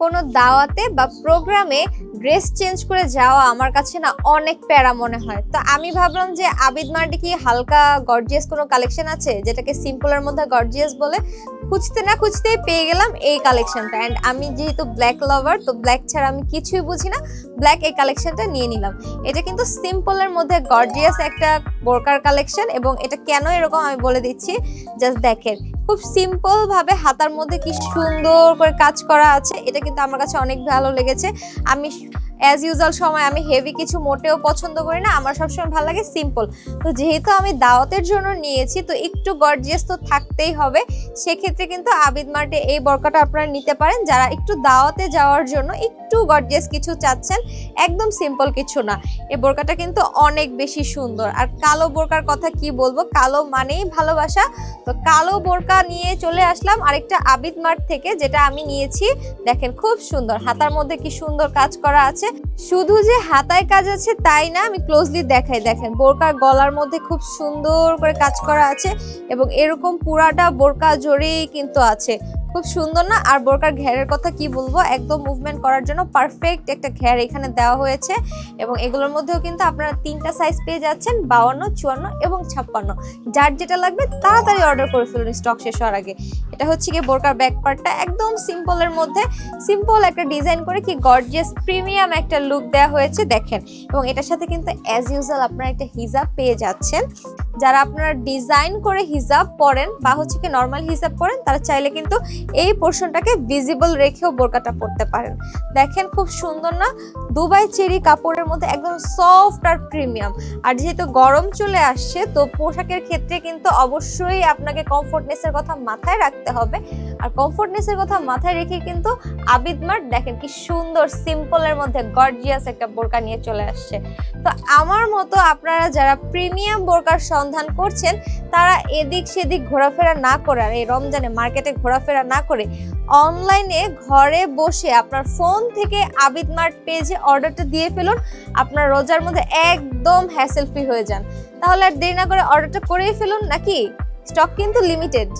কোনো দাওয়াতে বা প্রোগ্রামে ড্রেস চেঞ্জ করে যাওয়া আমার কাছে না অনেক প্যারা মনে হয়। তো আমি ভাবলাম যে আবিদ মার্টে কি হালকা গর্জিয়াস কোনো কালেকশন আছে? যেটাকে সিম্পলের মধ্যে গর্জিয়াস বলে খুঁজতে না খুঁজতেই পেয়ে গেলাম এই কালেকশনটা অ্যান্ড আমি যেহেতু ব্ল্যাক লাভার তো ব্ল্যাক ছাড়া আমি কিছুই বুঝি না। ব্ল্যাক এই কালেকশনটা নিয়ে নিলাম। এটা কিন্তু সিম্পলের মধ্যে গর্জিয়াস একটা বোরকার কালেকশন এবং এটা কেন এরকম আমি বলে দিচ্ছি? জাস্ট দেখেন খুব সিম্পল ভাবে হাতার মধ্যে কি সুন্দর করে কাজ করা আছে, এটা কিন্তু আমার কাছে অনেক ভালো লেগেছে। আমি অ্যাজ ইউজুয়াল সময় আমি হেভি কিছু মোটেও পছন্দ করি না, আমার সবসময় ভালো লাগে সিম্পল তো যেহেতু আমি দাওয়াতের জন্য নিয়েছি, তো একটু গর্জিয়াস তো থাকতেই হবে। সেক্ষেত্রে কিন্তু আবিদ মার্টে এই বরকাটা আপনারা নিতে পারেন। যারা একটু দাওয়াতে যাওয়ার জন্য একটু গর্জিয়াস কিছু চাচ্ছেন, একদম সিম্পল কিছু না। এই বোরকাটা কিন্তু অনেক বেশি সুন্দর। আর কালো বোরকার কথা কি বলব? কালো মানেই ভালোবাসা। তো কালো বোরকা নিয়ে চলে আসলাম আরেকটা আবিদ মার্ট থেকে, যেটা আমি নিয়েছি। দেখেন খুব সুন্দর। হাতার মধ্যে কি সুন্দর কাজ করা আছে। শুধু যে হাতায় কাজ আছে তাই না, আমি ক্লোজলি দেখাই। দেখেন, বোরকার গলার মধ্যে খুব সুন্দর করে কাজ করা আছে এবং এরকম পুরাটা বোরকা জোরেই কিন্তু আছে। খুব সুন্দর না? আর বোরকার ঘেরের কথা কি বলব? একদম মুভমেন্ট করার জন্য পারফেক্ট একটা ঘের এখানে দেওয়া হয়েছে। এবং এগুলোর মধ্যেও কিন্তু আপনারা তিনটা সাইজ পেয়ে যাচ্ছেন বাউান্ন চুয়ান্ন এবং ছাপ্পান্ন। যার যেটা লাগবে তাড়াতাড়ি অর্ডার করে ফেলুন স্টক শেষ হওয়ার আগে। এটা হচ্ছে কি বোরকার ব্যাক পার্টটা একদম সিম্পলের মধ্যে সিম্পল একটা ডিজাইন করে কি গর্জিয়াস প্রিমিয়াম একটা লুক দেওয়া হয়েছে, দেখেন। এবং এটার সাথে কিন্তু অ্যাজ ইউজুয়াল আপনারা একটা হিজাব পেয়ে যাচ্ছেন। যারা আপনারা ডিজাইন করে হিজাব পরেন বা হচ্ছে কি নর্মাল হিজাব পরেন, তারা চাইলে কিন্তু এই পোর্শনটাকে ভিজিবল রেখেও বোরকাটা পরতে পারেন। দেখেন খুব সুন্দর না? দুবাই চেরি কাপড়ের মধ্যে একদম সফট আর প্রিমিয়াম আর যেহেতু গরম চলে আসছে, তো পোশাকের ক্ষেত্রে কিন্তু অবশ্যই আপনাকে কমফোর্টনেসের কথা মাথায় রাখতে হবে। আর কমফোর্টনেসের কথা মাথায় রেখে কিন্তু আবিদ মার্ট দেখেন কি সুন্দর সিম্পলের মধ্যে গর্জিয়াস একটা বোরকা নিয়ে চলে আসছে। তো আমার মতো আপনারা যারা প্রিমিয়াম বোরকার সন্ধান করছেন, তারা এদিক সেদিক ঘোরাফেরা না করে আর এই রমজানে মার্কেটে ঘোরাফেরা না করে অনলাইনে ঘরে বসে আপনার ফোন থেকে আবিদ মার্ট পেজে অর্ডারটা দিয়ে ফেলুন, আপনার রোজার মধ্যে একদম হ্যাসেল ফ্রি হয়ে যান। তাহলে আর দেরি না করে অর্ডারটা করেই ফেলুন নাকি? স্টক কিন্তু লিমিটেড